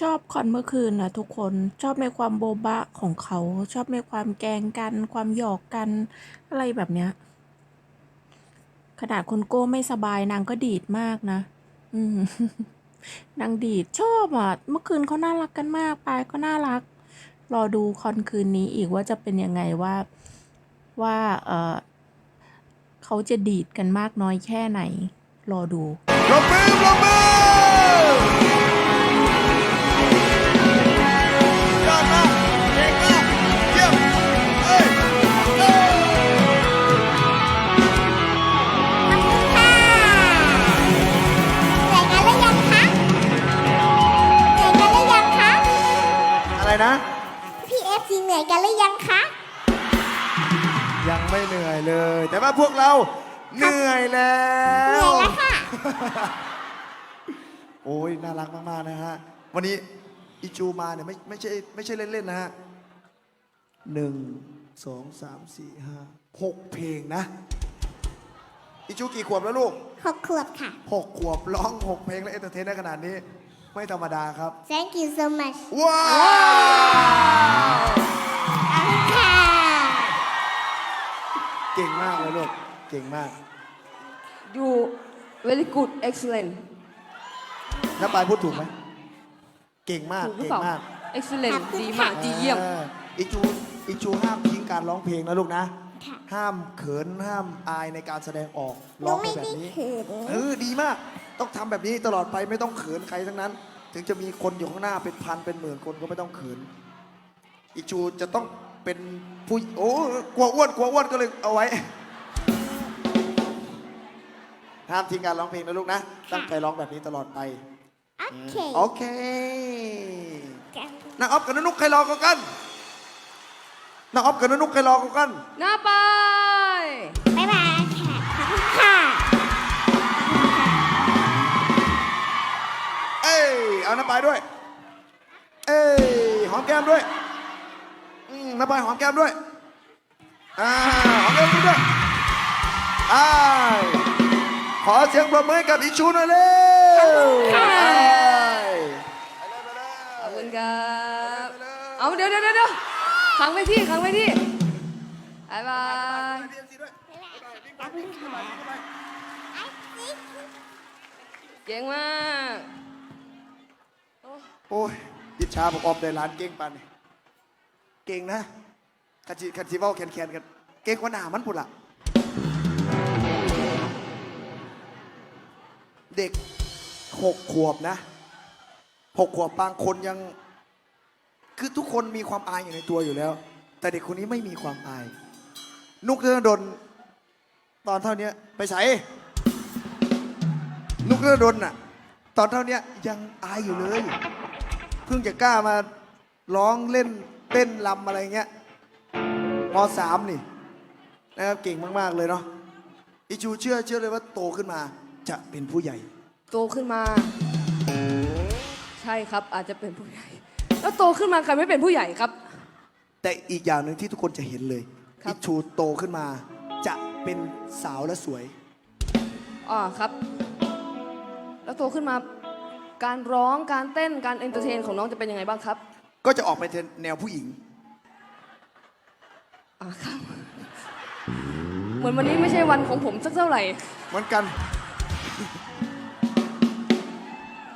ชอบคอนเมื่อคืนนะทุกคนชอบในความโบบะของเขา ชอบในความแกล้งกัน ความหยอกกัน อะไรแบบเนี้ย ขนาดคุณโก้ไม่สบายนางก็ดีดมากนะ อืมนางดีดชอบอะ เมื่อคืนเขาน่ารักกันมากปายก็น่ารัก รอดูคอนคืนนี้อีกว่าจะเป็นยังไงว่าว่าเออเขาจะดีดกันมากน้อยแค่ไหน รอดูรบมือรบมือ เหนื่อยเลย แต่ว่าพวกเราเหนื่อยแล้เหนื่วอยแล้วค่ะ โอ้ยน่ารักมาก ๆ นะฮะ วันนี้อิจูมาเนี่ยไม่ไม่ใช่ไม่ใช่เล่น ๆ นะฮะหนึ่งสองสามสี่ห้าหกเพลงนะ อิจูกี่ขวบแล้วลูกหกขวบค่ะ หกขวบร้องหกเพลงและเอนเตอร์เทนได้ขนาดนี้ ไม่ธรรมดาครับ Thank you so much ว้าว เก่งมากเลยลูก เก่งมาก You very good excellent น้าปายพูดถูกไหม เก่งมาก ถูกหรือเก่เปงล่า มาก excellent ขอบคุณดีมากค่ะดีเยี่ยม อออิจูอิจูห้ามทิ้งการร้องเพลงนะลูกนะ ค่ะ ห้ามเขินห้ามอายในการแสดงออกหนูร้องไปไม่แบบได้นี้เขินเออดีมาก ต้องทำแบบนี้ตลอดไปไม่ต้องเขินใครทั้งนั้น ถึงจะมีคนอยู่ข้างหน้าเป็นพันเป็นหมื่นคนก็ไม่ต้องเขินอิจูจะต้อง เป็นผู้โอ้กลัวอ้วนกลัวอ้วนก็เลยเอาไว้ห้ามทิ้งการร้องเพลงนะลูกนะ ตั้งใจร้องแบบนี้ตลอดไป โอเคโอเคกันน้าออฟกับน้านุกใครรอกันกันน้าออฟกับน้านุกใครรอกันกันหน้าไปบ๊ายบายค่ะขอบคุณค่ะเอ้ยเอาน้าปายด้วย เอ้ยหอมแก้มด้วย อืมน้าปายหอมแก้มด้วย อ่าหอมแก้มด้วยอ้ายขอเสียงปรบมือให้กับอิชูหน่อยเร็วค่ะอ้ายขอบคุณครับ เอาเดี๋ยวเดี๋ยวเดี๋ยวขังไว้ที่ขังไว้ที่บายบายขอบคุณค่ะไอ้จิ๊กเก่งมาก โอ้ยอิจฉาผมออมได้ร้านเก่งปันนี่ เก่งนะคันจิคันจิเว้าแคนๆกัน เก่งกว่าหน้ามันพุ่นล่ะ เด็กหกขวบนะหกขวบบางคนยัง คือทุกคนมีความอายอยู่ในตัวอยู่แล้ว แต่เด็กคนนี้ไม่มีความอาย นุกเรือดน ตอนเท่านี้ไปใส่นุกเรือดนน่ะ ตอนเท่านี้ยังอายอยู่เลย เพิ่งจะกล้ามาร้องเล่น เต้นลำอะไรเงี้ยมสามนี่นะครับเก่งมาก ๆ เลยเนาะอิจูเชื่อเชื่อเลยว่าโตขึ้นมาจะเป็นผู้ใหญ่ โตขึ้นมา ใช่ครับอาจจะเป็นผู้ใหญ่ แล้วโตขึ้นมาใครไม่เป็นผู้ใหญ่ครับ แต่อีกอย่างหนึ่งที่ทุกคนจะเห็นเลยครับ อิจูโตขึ้นมา จะเป็นสาวและสวยอ่าครับ แล้วโตขึ้นมา การร้องการเต้นการเอนเตอร์เทนของน้องจะเป็นยังไงบ้างครับ ก็จะออกไปแนวผู้หญิงอ่าครับ เหมือนวันนี้ไม่ใช่วันของผมสักเท่าไหร่ เหมือนกัน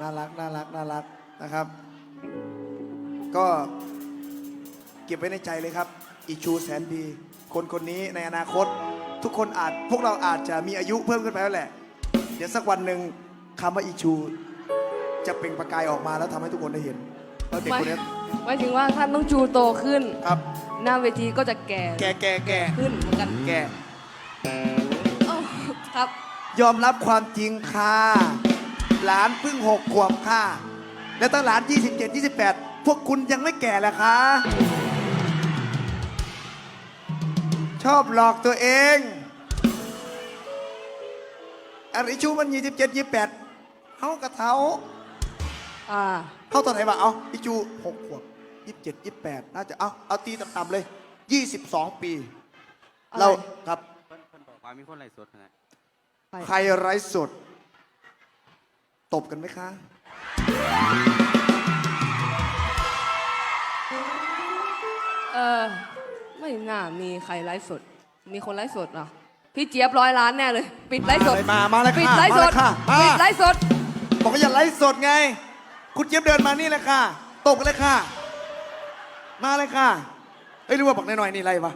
น่ารักน่ารักน่ารักนะครับ ก็เก็บไว้ในใจเลยครับอิชูแสนดี คนคนนี้ในอนาคต ทุกคนอาจพวกเราอาจจะมีอายุเพิ่มขึ้นไปแล้วแหละ เดี๋ยวสักวันหนึ่งคำว่าอิชู จะเปล่งประกายออกมาแล้วทำให้ทุกคนได้เห็น ว่าเด็กไม่คนนี้หมายถึงว่าถ้าน้องจูโตขึ้น ครับ หน้าเวทีก็จะแก่แกแกแกขึ้นเหมือนกันแกอ้าวครับยอมรับความจริงค่ะ หลานเพิ่งหกขวบค่ะ และตั้งหลาน 27 28 พวกคุณยังไม่แก่เหรอคะ ชอบหลอกตัวเองอริชูมัน 27 28เท่ากับเท้าอ่า เข้าตอนไหนวะเอาอีจูหกขวบยี่สิบเจ็ดยี่สิบแปดน่าจะเอาเอาตีต่ำๆเลยยี่สิบสองปี เราครับคนมีคนไล่สดนะใครไร้สด ตบกันไหมคะ เออไม่น่ามีใครไลฟ์สด มีคนไลฟ์สดเหรอ พี่เจี๊ยบร้อยล้านแน่เลย ปิดไลฟ์สดมามาเลยค่ะปิดไร้สดปิดไลสด บอกว่าอย่าไลฟ์สดไง คุณเจี๊ยบเดินมานี่เลยค่ะ ตกเลยค่ะ มาเลยค่ะเอ้ยหรือว่าบอกหน่อยๆนี่ไรวะ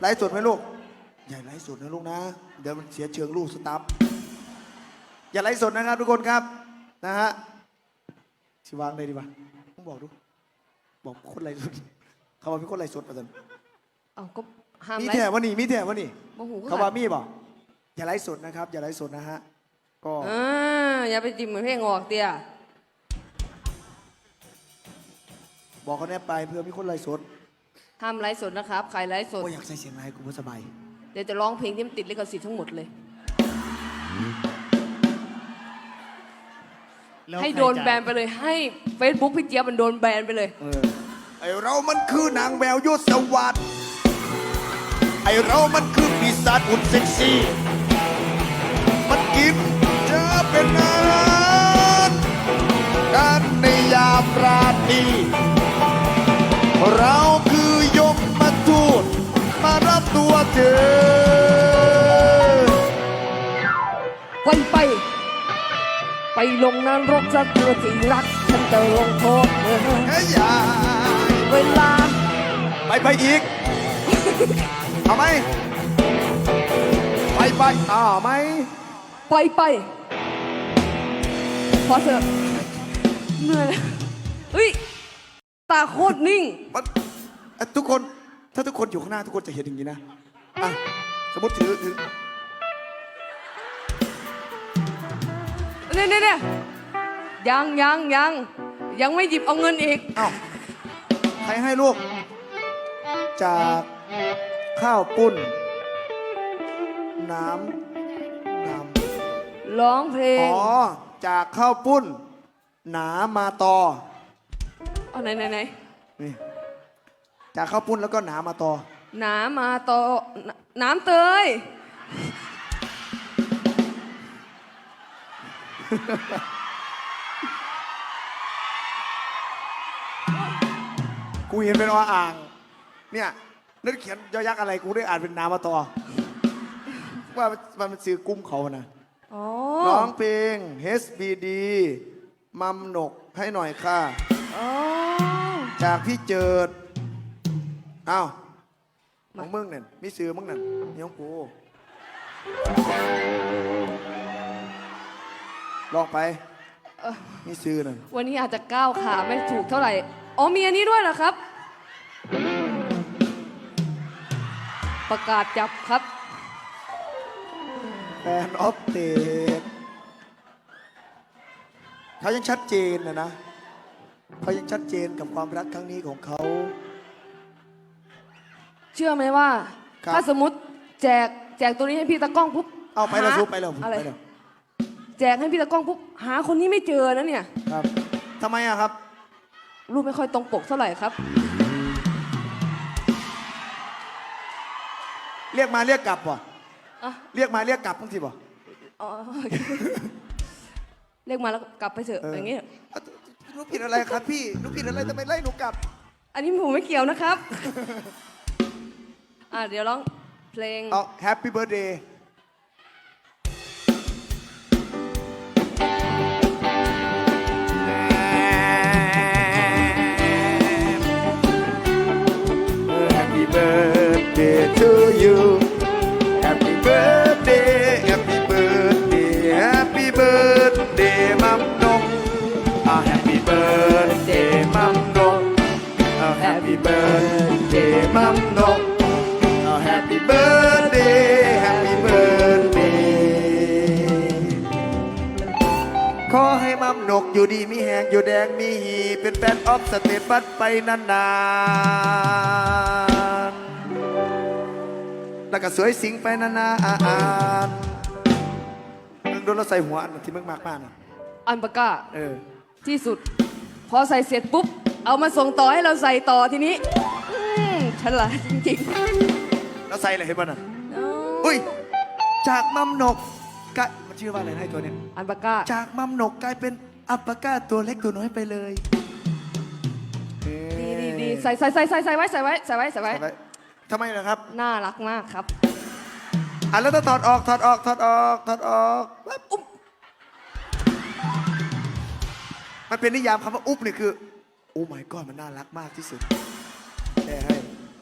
ไลฟ์สดไหมลูก อย่าไลฟ์สดนะลูกนะ เดี๋ยวมันเสียเชิงลูกสตัฟอย่าไลฟ์สดนะครับทุกคนครับ นะฮะชิวางเลยดีป่ะต้องบอกดู บอกคนไลฟ์สดเขาว่าเป็นคนไลฟ์สดประจันเอาก็ห้ามมีไลแถฟ์วะนี่มีแถวะนี่โมโหเขาว่ามีบอกอย่าไลฟ์สดนะครับ อย่าไลฟ์สดนะฮะ ก็อ่าอย่าไปจิ้มเหมือนเพลงออกเตี้ยบอกเขาแน่ไปเพื่อมีคนไลฟ์สดห้ามไลฟ์สดนะครับใครไลฟ์สดก็อยากใส่เสียงไลฟ์กูบ่สบาย เดี๋ยวจะร้องเพลงที่มันติดลิขสิทธิ์ทั้งหมดเลยให้โดนแบนไปเลยให้ Facebook พี่เจี๊ยบมันโดนแบนไปเลย เออ ไอเรามันคือนางแววยศสวัสดิ์ไอเรามันคือปีศาจอุ่นเซ็กซี่ มันกิน กันในยามราตรีเราคือยมมาทูตมารับตัวเธอไปไป ไปลงนรกซะเธอที่รัก ฉันจะลงโทษเธอเฮ้ยอย่าเวลา ไปไปอีก เอาไหม ไปไปอ้าวไหม ไปไปพอเถอะ เหนื่อยแล้วเฮ้ย ตาโคตรนิ่ง มันเอ่อทุกคนถ้าทุกคนอยู่ข้างหน้าทุกคนจะเห็นอย่างนี้นะอะสมมติถือถือเนี่ยเนี่ยเนี่ยยังยังยังยังไม่หยิบเอาเงินอีก อ้าวใครให้ลูก จากข้าวปุ้น น้ำน้ร้องเพลำง อ๋อ จากข้าวปุ้น หนามาต่อเอาไหนไหนไหนนี่จากข้าวปุ้นแล้วก็หนามาต่อน้ำมาต่อน้ำน้ำเตย กูเห็นเป็นออ่าง เนี่ยนึกเขียนยอยักษ์อะไรกูได้อ่านเป็นนามาต่อว่ามันเป็นสื่อกุ้มเขานะ อ๋อ ร้องเพลง HBD มัมหนกให้หน่อยค่ะ อ๋อ จากพี่เจิดอ้าวของมึงเนี่ยมีสื่อมึงนั่นนี่ของกูลองไปเอ่อมีสื่อนั่นวันนี้อาจจะก้าวขาไม่ถูกเท่าไหร่ อ๋อมีอันนี้ด้วยเหรอครับ ประกาศจับครับ แฟนออฟเตด เขายังชัดเจนนะนะเขายังชัดเจนกับความรักครั้งนี้ของเขา เชื่อไหมว่า ครับ ถ้าสมมติแจกแจกตัวนี้ให้พี่ตะกล้องปุ๊บเอาไปแล้วหซุปไปแล้วอะไรไปแล้วแจกให้พี่ตะกล้องปุ๊บหาคนนี้ไม่เจอนะเนี่ย ครับทำไมอะครับ รูปไม่ค่อยตรงปกเท่าไหร่ครับ เรียกมาเรียกกลับวะอะ เรียกมาเรียกกลับบ้างสิบ่อ๋อ เรียกมาแล้วกลับไปเถอะเออออย่างเงี้ยอะหนูผิดอะไรครับพี่หนูผิดอะไรทำไมไล่หนูกลับ อันนี้ผมไม่เกี่ยวนะครับ อะเดี๋ยวร้องเพลงเอา Happy Birthday อยู่แดงมีหีเป็นแฟนออฟสเตปัสไปนานๆแล้วก็สวยสิงไปนานๆมึงโดนเราใส่หัวอันที่มึงมากมากนะอันปากกาเออ ที่สุด พอใส่เสร็จปุ๊บ เอามาส่งต่อให้เราใส่ต่อทีนี้อืมฉลาดจริงแล้วใส่อะไรเห็นป่ะน่ะๆอ๋ออุ้ยจากมัมนกกลายมันชื่อว่าอะไรนะไอ้ตัวเนี้ยอันปากกาจากมัมนกกลายเป็น อัปปะก้าตัวเล็กตัวน้อยไปเลยดีดีดีใส่ใส่ใส่ใส่ใส่ไว้ใส่ไว้ใส่ไว้ใส่ไว้ใส่ไว้ ทำไมล่ะครับน่ารักมากครับ อะแล้วถ้าถอดออกถอดออกถอดออกถอดออกปั๊บอุ๊บมันเป็นนิยามคำว่าอุ๊บนี่คือโอ้ my god มันน่ารักมากที่สุดแต่ให้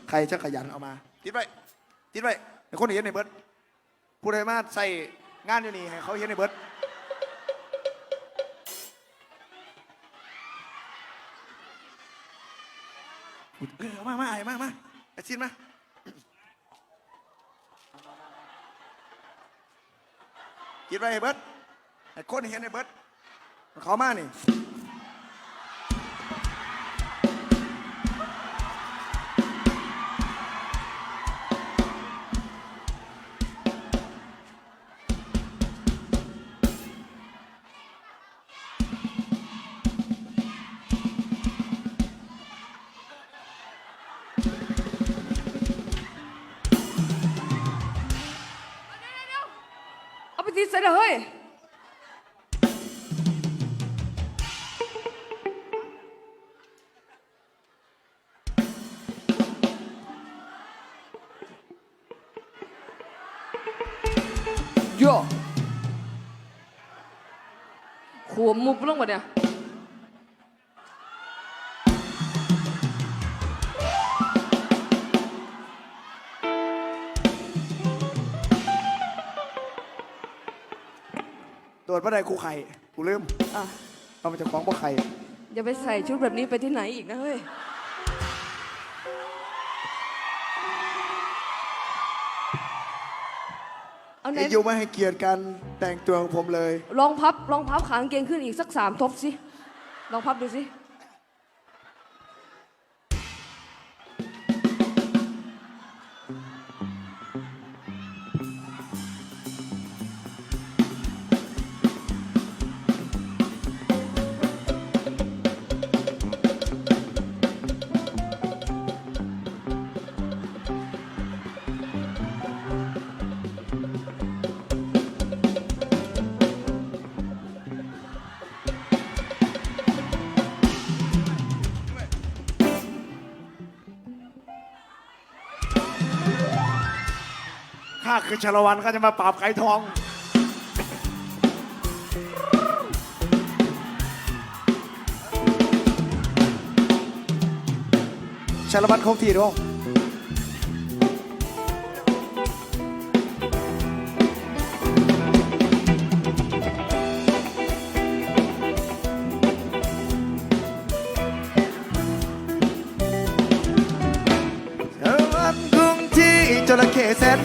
ใครจะขยันเอามาติดไว้ติดไว้ในคนเห็นในเบิร์ดผู้ใดมาใส่งานอยู่นี่ให้เขาเห็นในเบิร์ด เออเอามามาไอ้มามาไอ้ชินมาคิดไว้ให้เบิร์ดไอ้คนเห็นไอ้เบิร์ดมันเขามานี่ เลยเฮ้ย โย่หัวมุบลงมาเนี่ย โดดบันไดกูไข่กูลืมอะเอามาจากของบ่ไข่อย่าไปใส่ชุดแบบนี้ไปที่ไหนอีกนะเฮ้ย เอาไหนไอ้ยูไม่ให้เกียรติการแต่งตัวของผมเลย ลองพับลองพับขากางเกงขึ้นอีกสักสามทบสิ ลองพับดูสิ คือชาละวันก็จะมาปราบไก่ทอง ชาละวันคงทีหรือเ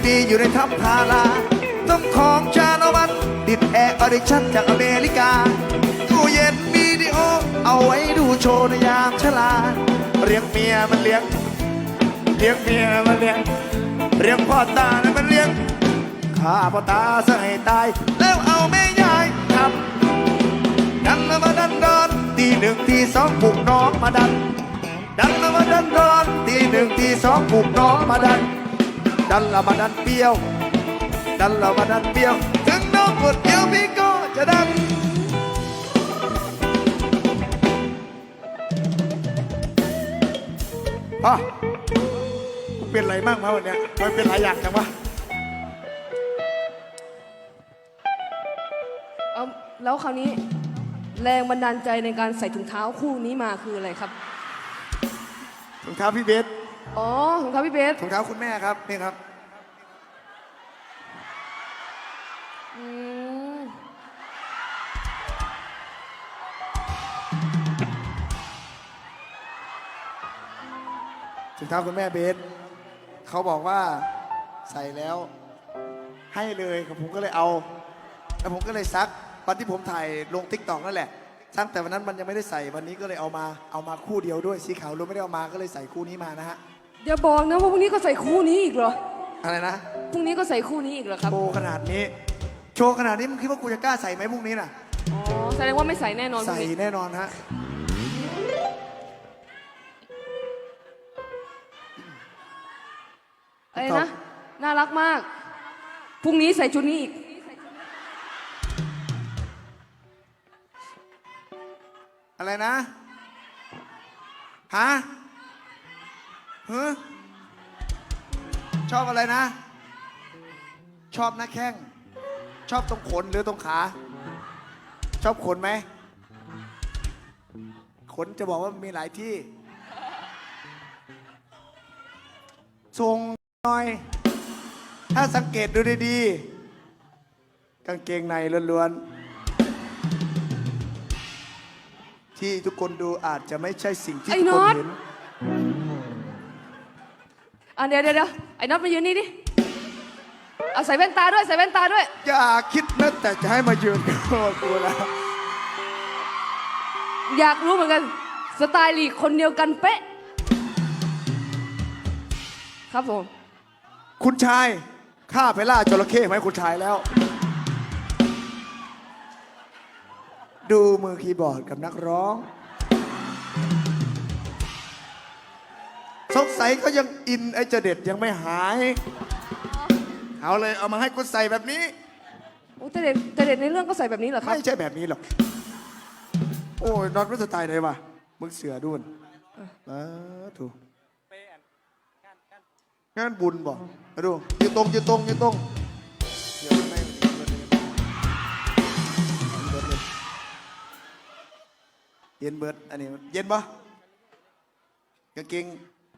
ดีอยู่ในถ้ำทาราต้องของชาละวันติดแอร์ออดิชั่นจากอเมริกาตู้เย็นวิดีโอ เอาไว้ดูโชว์ในยามชลาเรียกเมียมันเลี้ยงเลี้ยงเมียมันเลี้ยงเลี้ยงพ่อตานะมันเลี้ยงข้าพ่อตาซะให้ตาย แล้วเอาแม่ยายทำดันแล้วมาดันดอนตีหนึ่งตีสองปลุกน้องมาดันดันละมาดันดอนทีหนึ่งทีสองปลุกน้องมาดัน ดันละมาดันเปรี้ยว ดันละมาดันเปรี้ยว ถึงน้องปวดเอวพี่ก็จะดันอะเป็นไรมากมาวันเนี้ยทำไมันเป็นหลายอย่างจังวะเอาแล้วคราวนี้แรงบันดาลใจในการใส่ถุงเท้าคู่นี้มาคืออะไรครับ ถุงเท้าพี่เบส อ๋อถุงเท้าพี่เบสถุงเท้าคุณแม่ครับนี่ครับ อืมถุงเท้าคุณแม่เบสเขาบอกว่าใส่แล้ว ให้เลยครับผมก็เลยเอา แล้วผมก็เลยซักวันที่ผมถ่ายลงทิกตอกนั่นแหละซักแต่วันนั้นมันยังไม่ได้ใส่วันนี้ก็เลยเอามาเอามาคู่เดียวด้วยสีขาวรู้ไม่ได้เอามาก็เลยใส่คู่นี้มานะฮะ อย่าบอกนะว่าพรุ่งนี้ก็ใส่คู่นี้อีกเหรอ อะไรนะ พรุ่งนี้ก็ใส่คู่นี้อีกเหรอครับ โชว์ขนาดนี้ โชว์ขนาดนี้มึงคิดว่ากูจะกล้าใส่ไหมพรุ่งนี้น่ะ อ๋อ แสดงว่าไม่ใส่แน่นอนพรุ่ใส่งนี้แน่นอนฮะอะไรนะ น่ารักมาก พรุ่งนี้ใส่ชุดนี้อีก อะไรนะ ฮะ ฮะชอบอะไรนะ ชอบหน้าแข้ง ชอบตรงขนหรือตรงขา ชอบขนไหม ขนจะบอกว่ามีหลายที่ทรงหน่อย ถ้าสังเกตดูดีๆ กางเกงในล้วนๆ ที่ทุกคนดูอาจจะไม่ใช่สิ่งที่ไอ้ทุกคนน็อต เห็น อะเดี๋ยวเดี๋ยวเดี๋ยวไอ้น็อตมายืนนี่ดิเอาใส่แว่นตาด้วยใส่แว่นตาด้วย อย่าคิดนะแต่จะให้มายืนกับกูนะอยากรู้เหมือนกัน สไตล์ลีกคนเดียวกันเป๊ะ ครับผม คุณชายข้าไปล่าจระเข้ไหมคุณชายแล้ว ดูมือคีย์บอร์ดกับนักร้อง สงสัยก็ยังอินไอ้เจเด็ดยังไม่หาย เอาเลยเอามาให้กูใส่แบบนี้ โอ้แต่เด็ดแต่เด็ดในเรื่องก็ใส่แบบนี้เหรอครับ ไม่ใช่แบบนี้หรอก โอ้ยนอนรู้สไตล์ไหนวะมึงเสือดุนอ่าถูกงานบุญบอกมาดูยืนตรงยืนตรงยืนตรงเดี๋ยวไม่เย็นเบิร์ดอันนี้เย็นปะกางเกง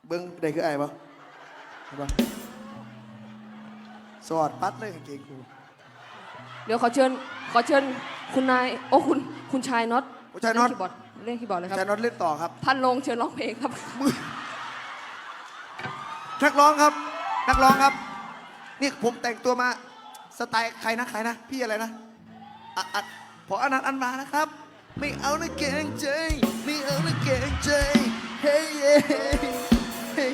เบิ้งได้คือไอ้ปะเห็นปะสอดปัดเลยกางเกงกูเดี๋ยวขอเชิญขอเชิญคุณนายโอ้คุณคุณชายน็อตคุณชายน็อตเล่คีย์บอร์ดเล่นคีย์บอร์ดเลยครับจานน็อตเล่นต่อครับ พันลงเชิญร้องเพลงครับ นักร้องครับ นักร้องครับ นี่ผมแต่งตัวมาสไตล์ใครนะใครนะ พี่อะไรนะอะอะพออนันต์อันมานะครับ ไม่เอานะเกรงใจ ไม่เอานะเกรงใจ เฮ้ยเฮ้ยเฮ้ย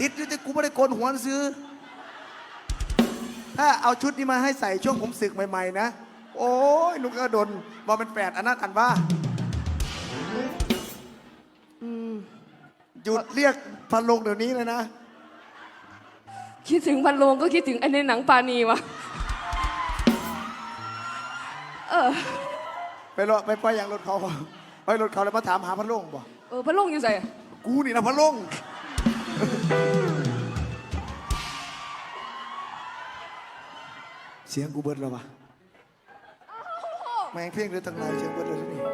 ติดอยู่แต่กูไม่ได้โกนหัวซื้อ ถ้าเอาชุดนี้มาให้ใส่ช่วงผมศึกใหม่ๆนะ โอ้ยนุกกระดนบอเป็นแปดอันนั้นอันว่า หยุดเรียกพันลงเดี๋ยวนี้เลยนะ คิดถึงพันลงก็คิดถึงไอ้ในหนังปานีวะเออ ไปรอไปไปอย่างรถเขา ไปรถเขาแล้วมาถามหาพันลงบ่ เออพันลงอยู่ใส่กูนี่นะพันลงเสียงกูเบิดแล้ววะแม่งเพลงเรือตั้งนานเสียงเบิดเลยนี่